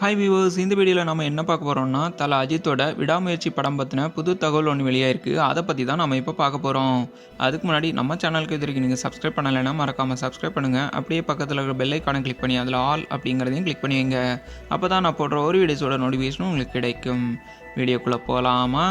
Hi viewers இந்த வீடியோவில் நம்ம என்ன பார்க்க போகிறோம்னா தல அஜித்தோட விடாமுயற்சி படம் பற்றின புது தகவல் ஒன்று வெளியாயிருக்கு. அதை பற்றி தான் நம்ம இப்போ பார்க்க போகிறோம் அதுக்கு முன்னாடி நம்ம சேனலுக்கு இது வரைக்கும் நீங்கள் சப்ஸ்கிரைப் பண்ணலைன்னா மறக்காமல் சப்ஸ்கிரைப் பண்ணுங்கள் அப்படியே பக்கத்தில் இருக்கிற பெல் ஐக்கானை கிளிக் பண்ணி அதில் ஆல் அப்படிங்கிறதையும் கிளிக் பண்ணி வைங்க. அப்போ தான் நான் போடுற ஒரு வீடியோஸோட நோட்டிஃபிகேஷனும் உங்களுக்கு கிடைக்கும். வீடியோக்குள்ளே போகலாமா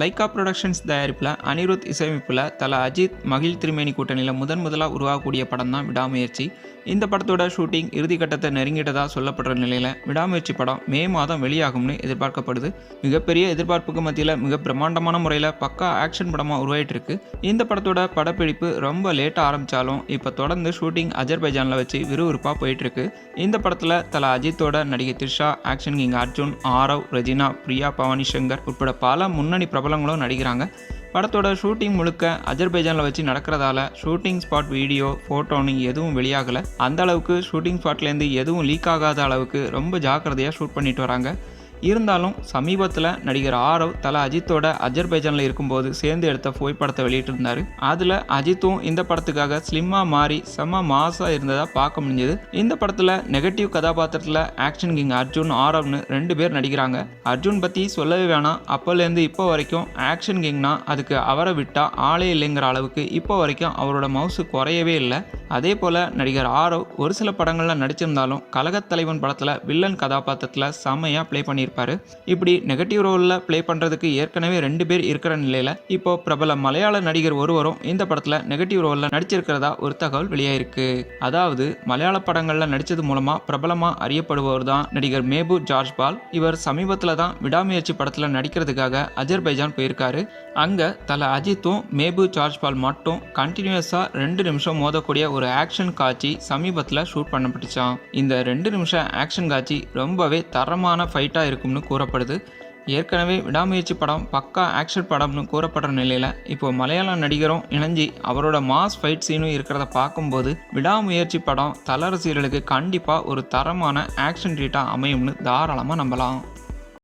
லைக்கா ப்ரொடக்ஷன்ஸ் தயாரிப்பில் அனிருத் இசையமைப்பில் தல அஜித் மகிழ் திருமேனி கூட்டணியில் முதன் முதலாக உருவாகக்கூடிய படம் தான் விடாமுயற்சி. இந்த படத்தோட ஷூட்டிங் இறுதிக்கட்டத்தை நெருங்கிட்டதாக சொல்லப்படுற நிலையில் விடாமுயற்சி படம் மே மாதம் வெளியாகும்னு எதிர்பார்க்கப்படுது. மிகப்பெரிய எதிர்பார்ப்புக்கு மத்தியில் மிக பிரம்மாண்டமான முறையில் பக்கா ஆக்ஷன் படமாக உருவாயிட்டு இருக்கு இந்த படத்தோட படப்பிடிப்பு ரொம்ப லேட்டாக ஆரம்பித்தாலும் இப்போ தொடர்ந்து ஷூட்டிங் அஜர்பைஜானில் வச்சு விறுவிறுப்பாக போயிட்டு இருக்கு இந்த படத்தில் தலா அஜித்தோட நடிகை Trisha action king Arjun Aarav Regina Priya Bhavani Shankar உட்பட பல முன்னணி பிரபலங்களும் நடிக்கிறாங்க. படத்தோட ஷூட்டிங் முழுக்க அஜர்பைஜானில் வச்சு நடக்கிறதால ஷூட்டிங் ஸ்பாட் வீடியோ ஃபோட்டோன்னு எதுவும் வெளியாகலை. அந்த அளவுக்கு ஷூட்டிங் ஸ்பாட்லேருந்து எதுவும் லீக் ஆகாத அளவுக்கு ரொம்ப ஜாக்கிரதையாக ஷூட் பண்ணிட்டு வராங்க. இருந்தாலும் சமீபத்தில் நடிகர் ஆரவ் தலை அஜித்தோட அஜர்பைஜானில் இருக்கும்போது சேர்ந்து எடுத்த புகைப்படத்தை வெளியிட்டிருந்தாரு. அதில் அஜித்தும் இந்த படத்துக்காக ஸ்லிம்மாக மாறி செம்ம மாசாக இருந்ததாக பார்க்க முடிஞ்சது. இந்த படத்தில் நெகட்டிவ் கதாபாத்திரத்தில் ஆக்ஷன் கிங் அர்ஜுன் ஆரவ்னு ரெண்டு பேர் நடிக்கிறாங்க. அர்ஜுன் பற்றி சொல்லவே வேணாம். அப்போலேருந்து இப்போ வரைக்கும் ஆக்ஷன் கிங்னா அதுக்கு அவரை விட்டால் ஆளே இல்லைங்கிற அளவுக்கு இப்போ வரைக்கும் அவரோட மவுசு குறையவே இல்லை. அதே போல் நடிகர் ஆரவ் ஒரு சில படங்களில் நடிச்சிருந்தாலும் கழகத் தலைவன் படத்தில் வில்லன் கதாபாத்திரத்தில் செம்மையாக ப்ளே பண்ணியிருப்பார். இப்படி நெகட்டிவ் ரோலில் ப்ளே பண்ணுறதுக்கு ஏற்கனவே ரெண்டு பேர் இருக்கிற நிலையில் இப்போ பிரபல மலையாள நடிகர் ஒருவரும் இந்த படத்தில் நெகட்டிவ் ரோலில் நடிச்சிருக்கிறதா ஒரு தகவல் வெளியாயிருக்கு. அதாவது மலையாள படங்களில் நடித்தது மூலமாக பிரபலமாக அறியப்படுபவர் தான் நடிகர் மேபு ஜார்ஜ் பால் இவர் சமீபத்தில் தான் விடாமுயற்சி படத்தில் நடிக்கிறதுக்காக அஜர்பைஜான் போயிருக்காரு. அங்கே தல அஜித்தும் மேபு ஜார்ஜ் பால் மட்டும் கண்டினியூஸாக ரெண்டு நிமிஷம் மோதக்கூடிய ஒரு ஆக்ஷன் காட்சி சமீபத்தில் ஷூட் பண்ணப்பட்டுச்சான் இந்த ரெண்டு நிமிஷம் ஆக்ஷன் காட்சி ரொம்பவே தரமான ஃபைட்டாக இருக்கும்னு கூறப்படுது. ஏற்கனவே விடாமுயற்சி படம் பக்கா ஆக்ஷன் படம்னு கூறப்படுற நிலையில் இப்போ மலையாள நடிகரும் இணைஞ்சி அவரோட மாஸ் ஃபைட் சீனும் இருக்கிறத பார்க்கும்போது விடாமுயற்சி படம் தல ரசிகர்களுக்கு கண்டிப்பாக ஒரு தரமான ஆக்ஷன் ரீட்டாக அமையும்னு தாராளமாக நம்பலாம்.